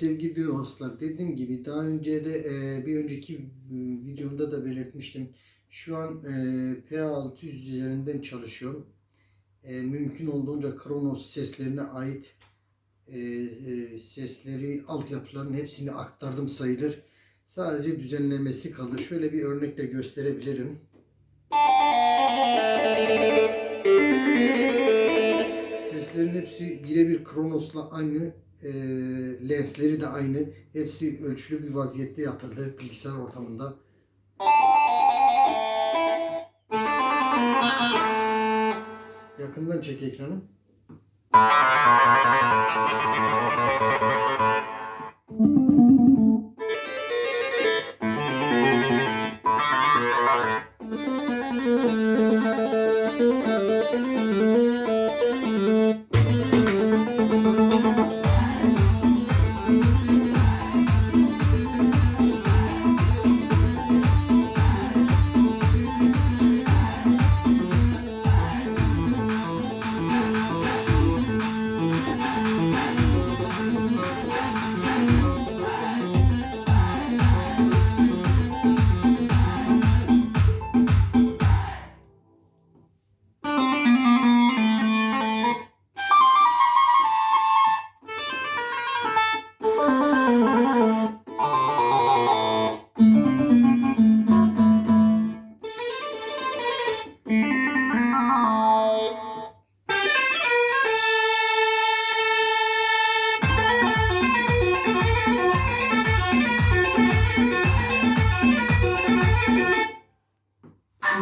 Sevgili dostlar dediğim gibi daha önce de e, bir önceki e, videomda da belirtmiştim. Şu an e, P600 üzerinden çalışıyorum. E, mümkün olduğunca Kronos seslerine ait e, e, sesleri, altyapıların hepsini aktardım sayılır. Sadece düzenlemesi kaldı. Şöyle bir örnekle gösterebilirim. Seslerin hepsi birebir Kronos'la aynı. E, lensleri de aynı. Hepsi ölçülü bir vaziyette yapıldı bilgisayar ortamında. Yakından çek ekranı.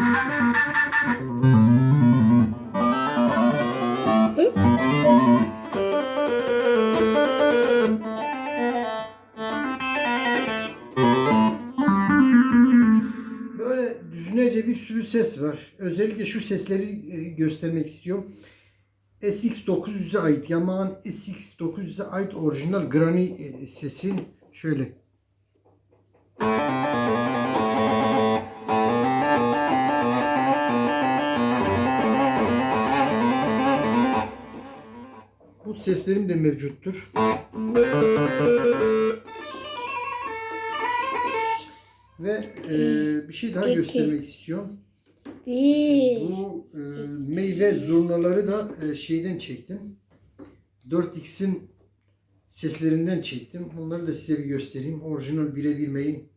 Böyle düzünece bir sürü ses var. Özellikle şu sesleri e, göstermek istiyorum. SX900'e ait, Yamaha'nın SX900'e ait orijinal Granny e, sesi şöyle. Bu seslerim de mevcuttur. Ve e, bir şey daha göstermek istiyorum. Bu e, meyve zurnaları da e, şeyden çektim. 4x'in seslerinden çektim. Onları da size bir göstereyim. Orijinal birebir mey.